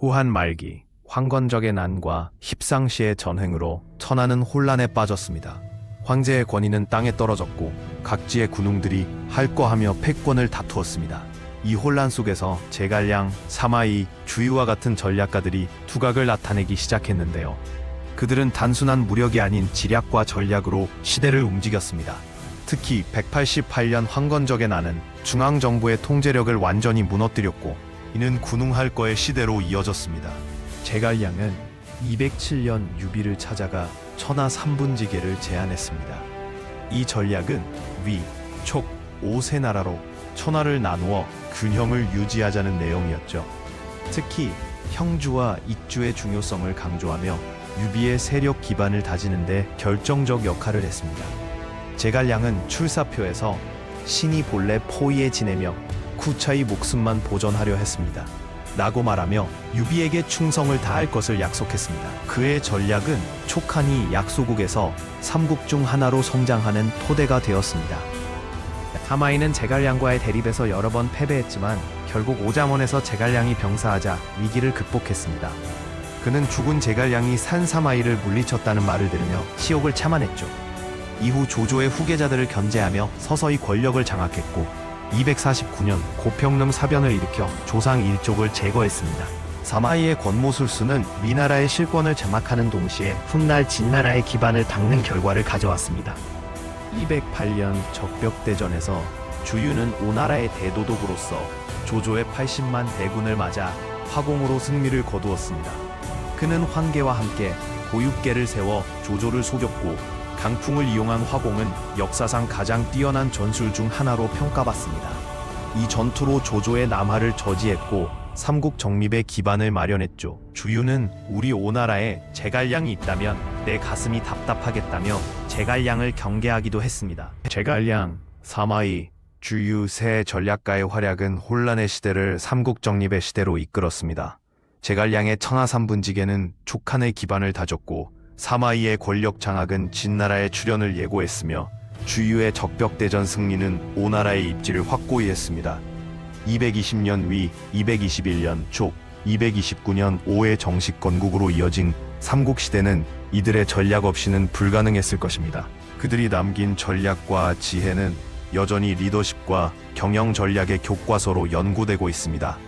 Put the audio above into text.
후한 말기 황건적의 난과 힙상시의 전횡으로 천하는 혼란에 빠졌습니다. 황제의 권위는 땅에 떨어졌고 각지의 군웅들이 할거 하며 패권을 다투었습니다. 이 혼란 속에서 제갈량, 사마이, 주유와 같은 전략가들이 두각을 나타내기 시작했는데요. 그들은 단순한 무력이 아닌 지략과 전략으로 시대를 움직였습니다. 특히 188년 황건적의 난은 중앙정부의 통제력을 완전히 무너뜨렸고 이는 군웅할 거의 시대로 이어졌습니다. 제갈량은 207년 유비를 찾아가 천하 삼분지계를 제안했습니다. 이 전략은 위, 촉, 오세 나라로 천하를 나누어 균형을 유지하자는 내용이었죠. 특히 형주와 ik주의 중요성을 강조하며 유비의 세력 기반을 다지는데 결정적 역할을 했습니다. 제갈량은 출사표에서 신이 본래 포위에 지내며 쿠차의 목숨만 보존하려 했습니다. 라고 말하며 유비에게 충성을 다할 것을 약속했습니다. 그의 전략은 촉한이 약소국에서 삼국 중 하나로 성장하는 토대가 되었습니다. 하마이는 제갈량과의 대립에서 여러 번 패배했지만 결국 오자몬에서 제갈량이 병사하자 위기를 극복했습니다. 그는 죽은 제갈량이 산 사마이를 물리쳤다는 말을 들으며 치욕을 참아냈죠. 이후 조조의 후계자들을 견제하며 서서히 권력을 장악했고 249년 고평릉 사변을 일으켜 조상 일족을 제거했습니다. 사마이의 권모술수는 위나라의 실권을 장악하는 동시에 훗날 진나라의 기반을 닦는 결과를 가져왔습니다. 208년 적벽대전에서 주유는 오나라의 대도독으로서 조조의 80만 대군을 맞아 화공으로 승리를 거두었습니다. 그는 황계와 함께 고육계를 세워 조조를 속였고 강풍을 이용한 화공은 역사상 가장 뛰어난 전술 중 하나로 평가받습니다. 이 전투로 조조의 남하를 저지했고 삼국 정립의 기반을 마련했죠. 주유는 우리 오나라에 제갈량이 있다면 내 가슴이 답답하겠다며 제갈량을 경계하기도 했습니다. 제갈량, 사마이, 주유 세 전략가의 활약은 혼란의 시대를 삼국 정립의 시대로 이끌었습니다. 제갈량의 천하삼분지계는 촉한의 기반을 다졌고 사마이의 권력 장악은 진나라의 출현을 예고했으며 주유의 적벽대전 승리는 오나라의 입지를 확고히 했습니다. 220년 위, 221년 촉, 229년 5의 정식 건국으로 이어진 삼국시대는 이들의 전략 없이는 불가능했을 것입니다. 그들이 남긴 전략과 지혜는 여전히 리더십과 경영 전략의 교과서로 연구되고 있습니다.